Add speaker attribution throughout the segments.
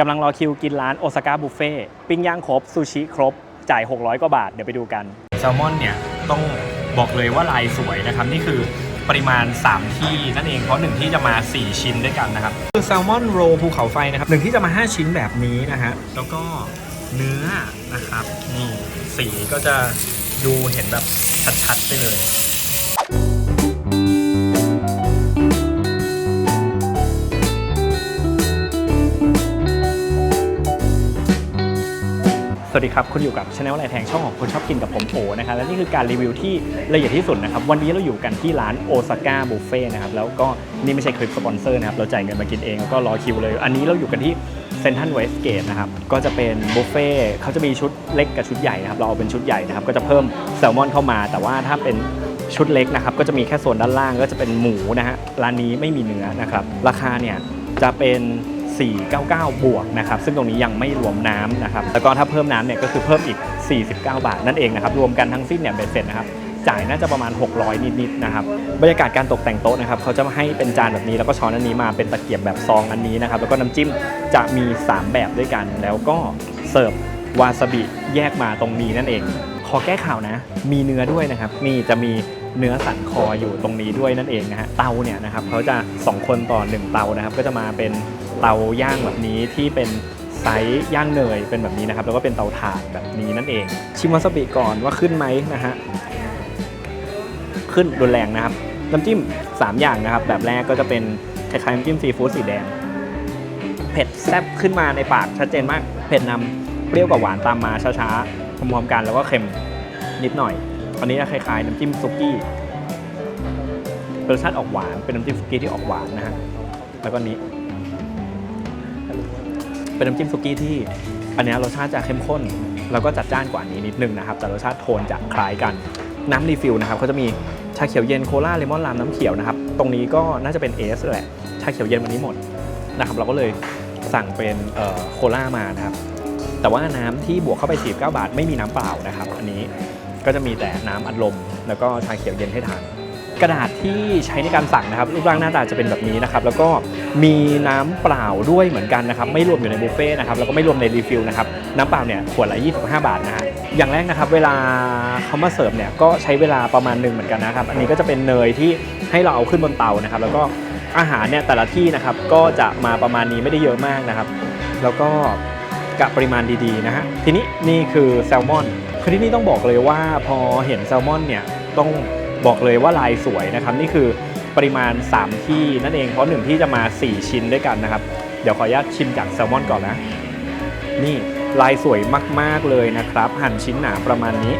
Speaker 1: กำลังรอคิวกินร้านโอซาก้าบุฟเฟ่ปิ้งย่างครบ ซูชิครบ จ่าย 600 กว่าบาท เดี๋ยวไปดูกัน แซลมอนเนี่ย ต้องบอกเลยว่าลายสวยนะครับ นี่คือปริมาณ 3 ที่นั่นเอง เพราะ 1 ที่จะมา 4 ชิ้นด้วยกันนะครับ คือแซลมอนโรภูเขาไฟนะครับหนึ่งที่จะมา 5 ชิ้นแบบนี้นะฮะแล้วก็เนื้อนะครับนี่สีก็จะดูเห็นแบบชัดๆไปเลย วัสดีครับ คุณอยู่กับช anel ไรแทงช่องของคนชอบกินกับผมโอนะครับ และนี่คือการรีวิวที่ละเอียดที่สุดนะครับ วันนี้เราอยู่กันที่ร้านโอซาก้าบุฟเฟ่นะครับ แล้วก็นี่ไม่ใช่คลิปสปอนเซอร์นะครับ เราจ่ายเงินมากินเอง แล้วก็รอคิวเลย อันนี้เราอยู่กันที่เซนทันเวสเกตนะครับ ก็จะเป็นบุฟเฟ่เขาจะมีชุดเล็กกับชุดใหญ่นะครับ เราเอาเป็นชุดใหญ่นะครับ ก็จะเพิ่มแซลมอนเข้ามา แต่ว่าถ้าเป็นชุดเล็กนะครับ ก็จะมีแค่โซนด้านล่างก็จะเป็นหมูนะฮะ ร้านนี้ไม่มีเนื้อนะครับ ราคาเนี่ยจะเป็น 499 บวกนะครับซึ่งตรงนี้ยังไม่รวมน้ำนะครับแล้วก็ถ้าเพิ่มน้ำเนี่ยก็คือเพิ่มอีก 49 บาทนั่นเองนะครับรวมกันทั้งสิ้นเนี่ยเบ็ดเสร็จนะครับจ่ายน่าจะประมาณ 600 นิดๆนะครับบรรยากาศการตกแต่งโต๊ะนะครับเขาจะให้เป็นจานแบบนี้แล้วก็ช้อนอันนี้มาเป็นตะเกียบแบบซองอันนี้นะครับแล้วก็น้ำจิ้มจะมี 3 แบบด้วยกัน แล้วก็เสิร์ฟวาซาบิแยกมาตรงนี้นั่นเอง ขอแก้ข่าวนะ มีเนื้อด้วยนะครับ นี่จะมีเนื้อสันคออยู่ตรงนี้ด้วยนั่นเองนะฮะเตาเนี่ยนะครับเขาจะ 2 คนต่อ 1 เตานะครับ ก็จะมาเป็น เตาย่างแบบนี้ที่เป็นไซส์ย่างเนยเป็นแบบนี้นะครับ แล้วก็เป็นเตาถ่านแบบนี้นั่นเอง ชิมวาซาบิก่อนว่าขึ้นไหมนะฮะขึ้นรุนแรงนะครับน้ำจิ้ม 3 อย่างนะครับ แบบแรกก็จะเป็นคล้ายๆน้ำจิ้มซีฟู้ดสีแดง เผ็ดแซ่บขึ้นมาในปากชัดเจนมาก เผ็ดนำเปรี้ยวกับหวานตามมาช้าๆพร้อมๆกันแล้วก็เค็มนิดหน่อยอันนี้จะคล้ายๆน้ำจิ้มซุกี้รสชาติออกหวานเป็นน้ำจิ้มซุกี้ที่ออกหวานนะฮะแล้วก็นี้ เป็นน้ำจิ้มซุกี้ที่ อันนี้รสชาติจะเข้มข้น แล้วก็จัดจ้านกว่านี้นิดนึงนะครับ แต่รสชาติโทนจะคล้ายกัน น้ำรีฟิลนะครับเขาจะมีชาเขียวเย็นโคลาเลมอนลามน้ำเขียวนะครับ ตรงนี้ก็น่าจะเป็นเอสแหละ ชาเขียวเย็นวันนี้หมดนะครับ เราก็เลยสั่งเป็นโคลามานะครับ แต่ว่าน้ำที่บวกเข้าไป 49 บาท ไม่มีน้ำเปล่านะครับ อันนี้ก็จะมีแต่น้ำอัดลม แล้วก็ชาเขียวเย็นให้ทาน กระดาษที่ใช้ในการสั่งนะครับรูปร่างหน้าตาจะเป็นแบบนี้นะครับแล้วก็มีน้ำเปล่าด้วยเหมือนกันนะครับไม่รวมอยู่ในบุฟเฟ่ต์นะครับแล้วก็ไม่รวมในรีฟิลนะครับน้ำเปล่าเนี่ยขวดละ 25 บาทนะฮะอย่างแรกนะครับเวลาเขามาเสิร์ฟเนี่ยก็ใช้เวลาประมาณหนึ่งเหมือนกันนะครับอันนี้ก็จะเป็นเนยที่ให้เราเอาขึ้นบนเตานะครับแล้วก็อาหารเนี่ยแต่ละที่นะครับก็จะมาประมาณนี้ไม่ได้เยอะมากนะครับ แล้วก็กะปริมาณดีๆนะฮะทีนี้นี่คือแซลมอนคือที่นี่ต้องบอกเลยว่าพอเห็นแซลมอนเนี่ยต้อง บอกเลยว่าลายสวยนะครับ นี่คือปริมาณ 3 ที่นั่นเอง เพราะหนึ่งที่จะมา 4 ชิ้นด้วยกันนะครับ เดี๋ยวขออนุญาตชิมจากแซลมอนก่อนนะ นี่ลายสวยมากๆเลยนะครับ หั่นชิ้นหนาประมาณนี้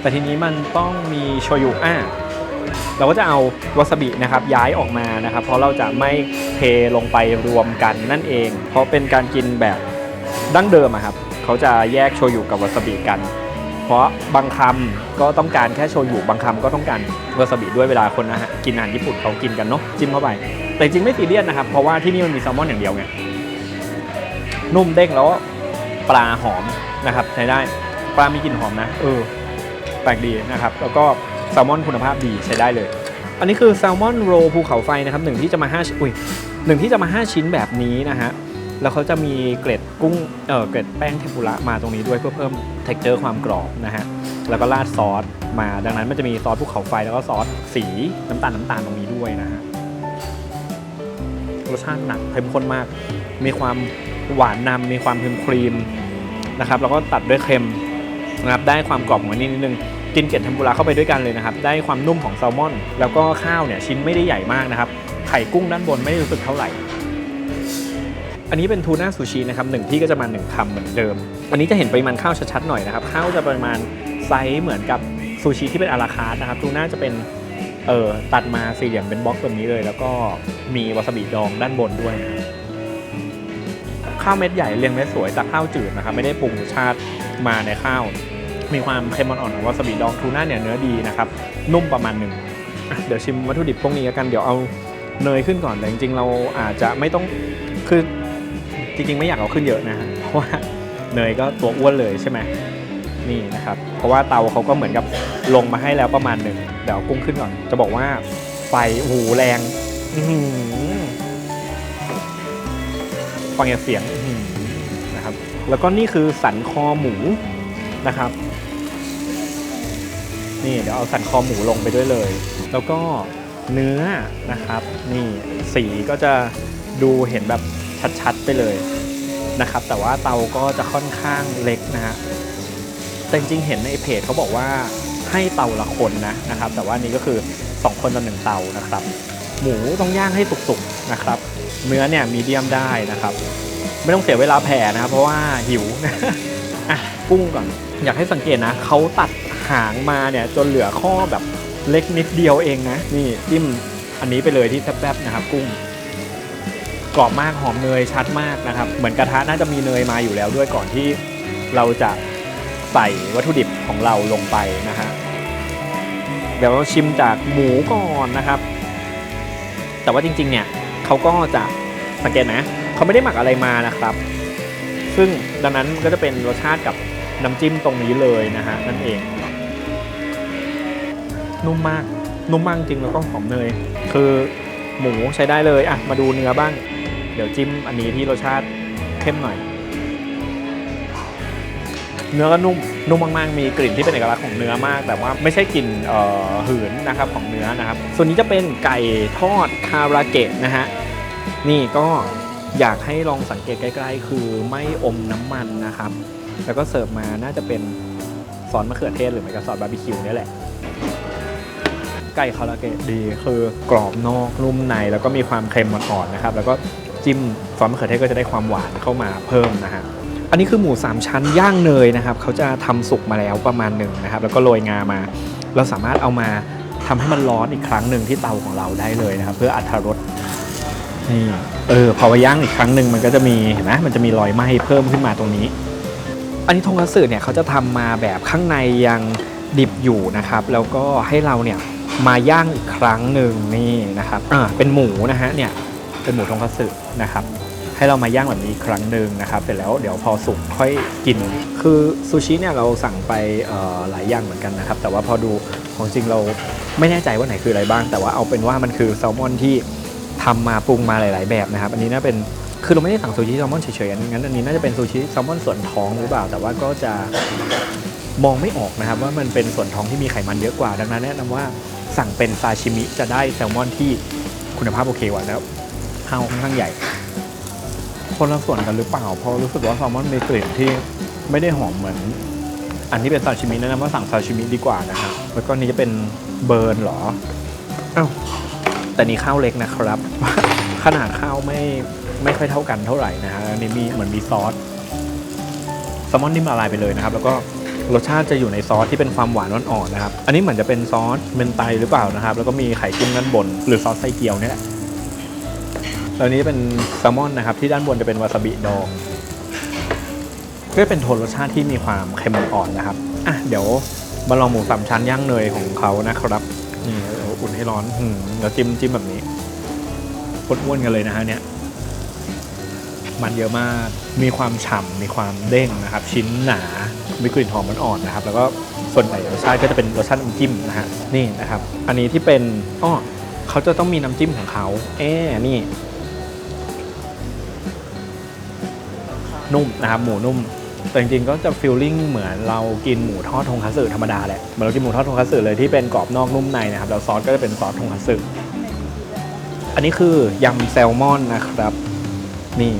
Speaker 1: แต่ทีนี้มันต้องมีโชยุอะเราก็จะเอาวาซาบินะครับย้ายออกมานะครับ เพราะเราจะไม่เทลงไปรวมกันนั่นเอง เพราะเป็นการกินแบบดั้งเดิมอะครับ เขาจะแยกโชยุกับวาซาบิกัน เพราะบางคำก็ต้องการแค่โชยุบางคำก็ต้องการวาซาบิด้วยเวลาคนนะฮะกินอาหารญี่ปุ่นเขากินกันเนาะจิ้มเข้าไป แต่จริงไม่ซีเรียสนะครับ เพราะว่าที่นี่มันมีแซลมอนอย่างเดียวไงนุ่มเด้งแล้วปลาหอมนะครับใช้ได้ปลามีกลิ่นหอมนะเออแปลกดีนะครับ แล้วก็แซลมอนคุณภาพดีใช้ได้เลย อันนี้คือแซลมอนโรภูเขาไฟนะครับหนึ่งที่จะมา5อุ้ยหนึ่งที่จะมา 5 ชิ้นแบบนี้นะฮะ แล้วเขาจะมีเกล็ดกุ้งเออเกล็ดแป้งเทมปุระมาตรงนี้ด้วยเพื่อเพิ่ม t e x t อร์ความกรอบนะฮะแล้วก็ราดซอสมาดังนั้นมันจะมีซอสภูเขาไฟแล้วก็ซอสสีน้ำตาลน้ำตาลตรงนี้ด้วยนะฮะรสชาติหนักเข้มข้นมาก มีความหวานนำมีความครีมครีมนะครับแล้วก็ตัดด้วยเค็มนะครับได้ความกรอบของมันนิดนึงกินเกล็ดเทมปุระเข้าไปด้วยกันเลยนะครับ ได้ความนุ่มของแซลมอน แล้วก็ข้าวเนี่ยชิ้นไม่ได้ใหญ่มากนะครับ ไข่กุ้งด้านบนไม่ได้รู้สึกเท่าไหร่ อันนี้เป็นทูน่าซูชินะครับหนึ่งที่ก็จะมาหนึ่งคำเหมือนเดิม อันนี้จะเห็นปริมาณข้าวชัดๆหน่อยนะครับข้าวจะประมาณไซส์เหมือนกับซูชิที่เป็นอาราคาร์ทนะครับทูน่าจะเป็นเอ่อตัดมาสี่เหลี่ยมเป็นบล็อกแบบนี้เลย แล้วก็มีวาซาบิดองด้านบนด้วย ข้าวเม็ดใหญ่เรียงเม็ดสวยจากข้าวจืดนะครับไม่ได้ปรุงรสชาติมาในข้าว มีความเค็มอ่อนๆของวาซาบิดองทูน่าเนี่ยเนื้อดีนะครับนุ่มประมาณหนึ่งเดี๋ยวชิมวัตถุดิบพวกนี้กันเดี๋ยวเอาเนยขึ้นก่อนแต่จริงๆเราอาจจะไม่ต้องคือ จริงๆ ไม่อยากเอาขึ้นเยอะนะฮะเพราะว่าเนยก็ตัวอ้วนเลยใช่ไหมนี่นะครับ เพราะว่าเตาเขาก็เหมือนกับลงมาให้แล้วประมาณหนึ่งเดี๋ยวกุ้งขึ้นก่อน จะบอกว่าไฟโหูแรงอื้อหือฟังเสียงนะครับ แล้วก็นี่คือสันคอหมูนะครับ นี่เดี๋ยวเอาสันคอหมูลงไปด้วยเลย แล้วก็เนื้อนะครับ นี่สีก็จะดูเห็นแบบ ชัดๆไปเลยนะครับ แต่ว่าเตาก็จะค่อนข้างเล็กนะฮะแต่จริงๆเห็นในเพจเขาบอกว่าให้เตาละคนนะนะครับ แต่ว่านี่ก็คือ 2 คนต่อหนึ่งเตานะครับ หมูต้องย่างให้สุกๆนะครับ เนื้อเนี่ยมีเดียมได้นะครับ ไม่ต้องเสียเวลาแผ่นะครับ เพราะว่าหิวอะกุ้งก่อนอยากให้สังเกตนะเขาตัดหางมาเนี่ยจนเหลือข้อแบบเล็กนิดเดียวเองนะ นี่จิ้มอันนี้ไปเลยที่แซ่บๆนะครับ กุ้ง กรอบมากหอมเนยชัดมากนะครับ เหมือนกระทะน่าจะมีเนยมาอยู่แล้วด้วยก่อนที่เราจะใส่วัตถุดิบของเราลงไปนะฮะเดี๋ยวเราชิมจากหมูก่อนนะครับ แต่ว่าจริงๆเนี่ยเขาก็จะสังเกตนะเขาไม่ได้หมักอะไรมานะครับ ซึ่งดังนั้นก็จะเป็นรสชาติกับน้ำจิ้มตรงนี้เลยนะฮะนั่นเอง นุ่มมากนุ่มมากจริงแล้วก็หอมเนยคือหมูใช้ได้เลยอะมาดูเนื้อบ้าง เดี๋ยวจิ้มอันนี้ที่รสชาติเข้มหน่อย เนื้อก็นุ่มนุ่มมากๆมีกลิ่นที่เป็นเอกลักษณ์ของเนื้อมาก แต่ว่าไม่ใช่กลิ่นเอ่อหืนนะครับของเนื้อนะครับ ส่วนนี้จะเป็นไก่ทอดคาราเกะนะฮะนี่ก็อยากให้ลองสังเกตใกล้ๆ คือไม่อมน้ำมันนะครับ แล้วก็เสิร์ฟมาน่าจะเป็นซอสมะเขือเทศหรือไม่ก็ซอสบาร์บีคิวนี่แหละ ไก่คาราเกะดีคือกรอบนอกนุ่มในแล้วก็มีความเค็มอ่อนนะครับ แล้วก็ จิ้มซอสมะเขือเทศก็จะได้ความหวานเข้ามาเพิ่มนะฮะอันนี้คือหมู 3 ชั้นย่างเนยนะครับเขาจะทำสุกมาแล้วประมาณหนึ่งนะครับ แล้วก็โรยงามา เราสามารถเอามาทำให้มันร้อนอีกครั้งหนึ่งที่เตาของเราได้เลยนะครับ เพื่ออัตรสนี่เออพอไปย่างอีกครั้งหนึ่งมันก็จะมีเห็นไหมมันจะมีรอยไหม้เพิ่มขึ้นมาตรงนี้ อันนี้ทงคัตสึเนี่ยเขาจะทำมาแบบข้างในยังดิบอยู่นะครับ แล้วก็ให้เราเนี่ยมาย่างอีกครั้งหนึ่งนี่นะครับอ่าเป็นหมูนะฮะเนี่ย เป็นหมูทงคัตสึนะครับให้เรามาย่างแบบนี้ครั้งหนึ่งนะครับเสร็จแล้วเดี๋ยวพอสุกค่อยกิน คือซูชิเนี่ยเราสั่งไปหลายอย่างเหมือนกันนะครับ แต่ว่าพอดูของจริงเราไม่แน่ใจว่าไหนคืออะไรบ้าง แต่ว่าเอาเป็นว่ามันคือแซลมอนที่ทำมาปรุงมาหลาย ๆ แบบนะครับ อันนี้น่าเป็นคือเราไม่ได้สั่งซูชิแซลมอนเฉยๆอันงั้นอันนี้น่าจะเป็นซูชิแซลมอนส่วนท้องหรือเปล่า แต่ว่าก็จะมองไม่ออกนะครับว่ามันเป็นส่วนท้องที่มีไขมันเยอะกว่า ดังนั้นแนะนำว่าสั่งเป็นซาชิมิจะได้แซลมอนที่คุณภาพโอเคกว่าแล้ว เฮาค่อนข้างใหญ่ คนละส่วนกันหรือเปล่า เพราะรู้สึกว่าแซลมอนมีกลิ่นที่ไม่ได้หอมเหมือน อันที่เป็นซาชิมิแนะนำว่าสั่งซาชิมิดีกว่านะฮะแล้วก็นี้จะเป็นเบิร์นเหรออ้าวแต่นี่ข้าวเล็กนะครับ ขนาดข้าวไม่ไม่ค่อยเท่ากันเท่าไหร่นะฮะอันนี้มีเหมือนมีซอสแซลมอนนิ่มละลายไปเลยนะครับ แล้วก็รสชาติจะอยู่ในซอสที่เป็นความหวานอ่อนๆนะครับ อันนี้เหมือนจะเป็นซอสเมนไตหรือเปล่านะครับ แล้วก็มีไข่กุ้งด้านบน หรือซอสไส้เกี๊ยวเนี่ยแหละ แล้วนี้เป็นแซลมอนนะครับ ที่ด้านบนจะเป็นวาซาบิดองเพื่อเป็นโทนรสชาติที่มีความเค็มอ่อนนะครับอะเดี๋ยวมาลองหมูสามชั้นย่างเนยของเขานะครับนี่เอาอุ่นให้ร้อนหืมเดี๋ยวจิ้มจิ้มแบบนี้อ้วนกันเลยนะฮะเนี่ย มันเยอะมากมีความฉ่ำมีความเด้งนะครับ ชิ้นหนา มีกลิ่นหอมมันอ่อนนะครับ แล้วก็ส่วนใหญ่รสชาติก็จะเป็นรสชาติน้ำจิ้มนะฮะนี่นะครับ อันนี้ที่เป็นอ้อเขาจะต้องมีน้ำจิ้มของเขาเอ๊ะนี่ นุ่มนะครับหมูนุ่ม แต่จริงๆก็จะฟีลลิ่งเหมือนเรากินหมูทอดทงคัตสึธรรมดาแหละเหมือนเรากินหมูทอดทงคัตสึเลยที่เป็นกรอบนอกนุ่มในนะครับแล้วซอสก็จะเป็นซอสทงคัตสึอันนี้คือยำแซลมอนนะครับ นี่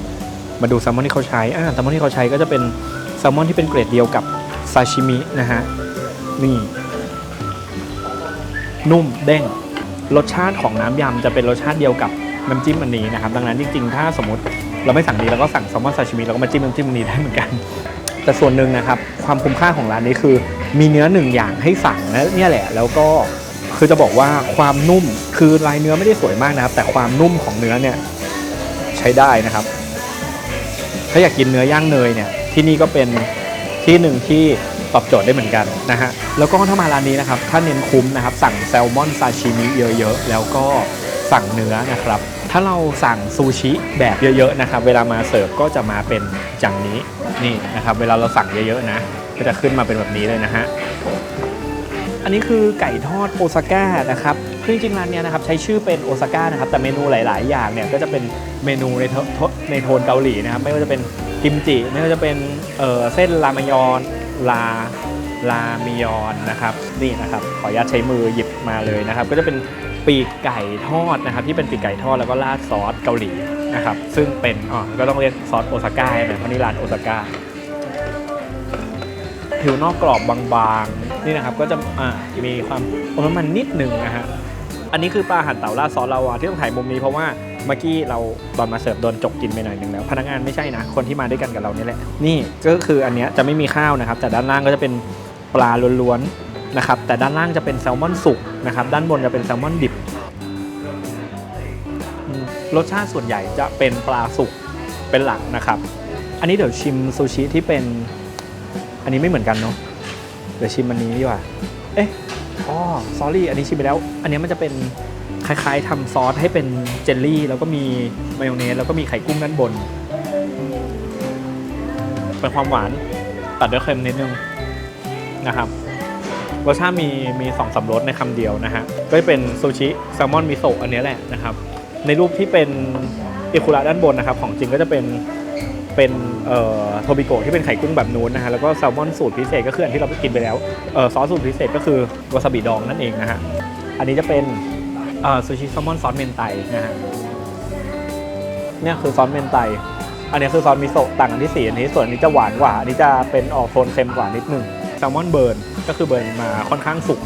Speaker 1: มาดูแซลมอนที่เขาใช้อ่าแซลมอนที่เขาใช้ก็จะเป็นแซลมอนที่เป็นเกรดเดียวกับซาชิมินะฮะนี่นุ่มเด้งรสชาติของน้ำยำจะเป็นรสชาติเดียวกับน้ำจิ้มอันนี้นะครับ ดังนั้นจริงๆ ถ้าสมมติ เราไม่สั่งนี้เราก็สั่งแซลมอนซาชิมิเราก็มาจิ้มน้ำจิ้มอันนี้ได้เหมือนกัน แต่ส่วนหนึ่งนะครับความคุ้มค่าของร้านนี้คือ มีเนื้อหนึ่งอย่างให้สั่งนะเนี่ยแหละ แล้วก็คือจะบอกว่าความนุ่มคือลายเนื้อไม่ได้สวยมากนะครับ แต่ความนุ่มของเนื้อเนี่ยใช้ได้นะครับ ถ้าอยากกินเนื้อย่างเนยเนี่ยที่นี่ก็เป็นที่หนึ่งที่ตอบโจทย์ได้เหมือนกันนะฮะแล้วก็ถ้ามาร้านนี้นะครับถ้าเน้นคุ้มนะครับสั่งแซลมอนซาชิมิเยอะๆแล้วก็สั่งเนื้อนะครับ ถ้าเราสั่งซูชิแบบเยอะๆนะครับ เวลามาเสิร์ฟก็จะมาเป็นอย่างนี้นี่นะครับ เวลาเราสั่งเยอะๆนะ ก็จะขึ้นมาเป็นแบบนี้เลยนะฮะอันนี้คือไก่ทอดโอซาก้านะครับคือจริงๆร้านเนี้ยนะครับใช้ชื่อเป็นโอซาก้านะครับแต่เมนูหลาย ๆ อย่างเนี่ยก็จะเป็นเมนูในโทในโทนเกาหลีนะครับไม่ว่าจะเป็นกิมจินี่ก็จะเป็นเอ่อเส้นรามยอนลาลามิยอนนะครับนี่นะครับขออนุญาตใช้มือหยิบมาเลยนะครับ ก็จะเป็น ปีกไก่ทอดนะครับที่เป็นปีกไก่ทอดแล้วก็ราดซอสเกาหลีนะครับซึ่งเป็นอ๋อก็ต้องเรียกซอสโอซาก้านะเพราะนี่ร้านโอซาก้าผิวนอกกรอบบางๆนี่นะครับก็จะอ่ามีความอมน้ำมันนิดหนึ่งนะฮะอันนี้คือปลาหั่นเต่าราดซอสลาวาที่ต้องถ่ายมุมนี้เพราะว่าเมื่อกี้เราตอนมาเสิร์ฟโดนจกกินไปหน่อยหนึ่งแล้ว พนักงานไม่ใช่นะ คนที่มาด้วยกันกับเรานี่แหละ นี่ก็คืออันเนี้ยจะไม่มีข้าวนะครับแต่ด้านล่างก็จะเป็นปลาล้วนๆ นะครับแต่ด้านล่างจะเป็นแซลมอนสุกนะครับด้านบนจะเป็นแซลมอนดิบ รสชาติส่วนใหญ่จะเป็นปลาสุกเป็นหลักนะครับ อันนี้เดี๋ยวชิมซูชิที่เป็น อันนี้ไม่เหมือนกันเนาะเดี๋ยวชิมอันนี้ดีกว่า เอ๊ะอ๋อซอรี่อันนี้ชิมไปแล้ว อันนี้มันจะเป็นคล้ายๆทำซอสให้เป็นเจลลี่ แล้วก็มีมายองเนสแล้วก็มีไข่กุ้งด้านบน เป็นความหวานตัดด้วยเค็มนิดนึงนะครับ รสชาติมีมีสองสารสในคำเดียวนะฮะก็จะเป็นซูชิแซลมอนมิโซะอันนี้แหละนะครับ ในรูปที่เป็นอิคุระด้านบนนะครับของจริงก็จะเป็นเป็นโทบิโกะที่เป็นไข่กุ้งแบบนู้นนะฮะแล้วก็แซลมอนสูตรพิเศษก็คืออันที่เราไปกินไปแล้วซอสสูตรพิเศษก็คือวาซาบิดองนั่นเองนะฮะอันนี้จะเป็นซูชิแซลมอนซอสเมนไตนะฮะเนี่ยคือซอสเมนไต อันนี้คือซอสมิโซะต่างกันที่สีอันนี้ส่วนอันนี้จะหวานกว่า อันนี้จะเป็นออกโทนเค็มกว่านิดนึง แซลมอนเบิร์นก็คือเบิร์นมาค่อนข้างสุก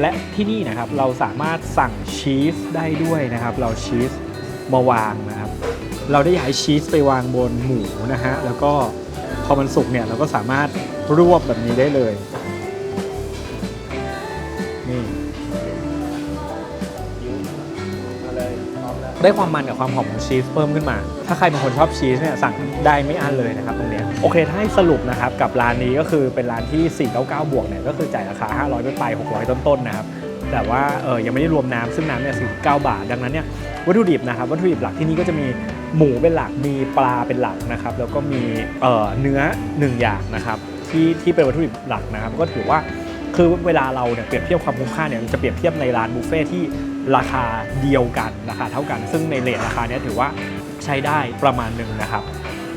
Speaker 1: และที่นี่นะครับเราสามารถสั่งชีสได้ด้วยนะครับ เราชีสมาวางนะครับ เราได้ย้ายชีสไปวางบนหมูนะฮะแล้วก็พอมันสุกเนี่ยเราก็สามารถรวบแบบนี้ได้เลย ได้ความมันกับความหอมของชีสเพิ่มขึ้นมา ถ้าใครเป็นคนชอบชีสเนี่ยสั่งได้ไม่อั้นเลยนะครับตรงนี้โอเค ถ้าให้สรุปนะครับกับร้านนี้ก็คือเป็นร้านที่ 499 บวกเนี่ยก็คือจ่ายราคา 500 ไปป600 ต้นๆนะครับแต่ว่าเออยังไม่ได้รวมน้ำซึ่งน้ำเนี่ย49 บาท ดังนั้นเนี่ยวัตถุดิบนะครับวัตถุดิบหลักที่นี่ก็จะมีหมูเป็นหลักมีปลาเป็นหลักนะครับแล้วก็มีเอ่อเนื้อหนึ่งอย่างนะครับที่ที่เป็นวัตถุดิบหลักนะครับก็ถือว่าคือเวลาเราเนี่ยเปรียบเทียบความคุ้มค่าเนี่ยจะเปรียบเทียบในร้านบุฟเฟ่ที่ ราคาเดียวกันราคาเท่ากัน ซึ่งในเลทราคาเนี้ถือว่าใช้ได้ประมาณหนึ่งนะครับ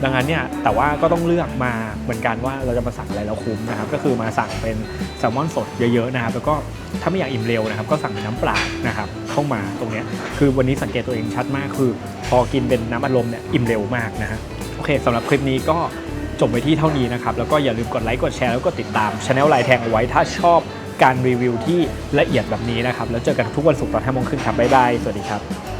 Speaker 1: ดังนั้นเนี่ยแต่ว่าก็ต้องเลือกมาเหมือนกันว่าเราจะมาสั่งอะไรเราคุ้มนะครับ ก็คือมาสั่งเป็นแซลมอนสดเยอะๆนะครับ แล้วก็ถ้าไม่อยากอิ่มเร็วนะครับ ก็สั่งเป็นน้ำเปล่านะครับ เข้ามาตรงเนี้ยคือวันนี้สังเกตตัวเองชัดมากคือ พอกินเป็นน้ำอัดลมเนี่ยอิ่มเร็วมากนะฮะโอเคสำหรับคลิปนี้ก็จบไปที่เท่านี้นะครับ แล้วก็อย่าลืมกดไลค์กดแชร์แล้วก็ติดตามช anel ลน์แทงเอาไว้ถ้าชอบ การรีวิวที่ละเอียดแบบนี้นะครับ แล้วเจอกันทุกวันศุกร์ตอน5โมงครึ่งครับบ๊ายบาย สวัสดีครับ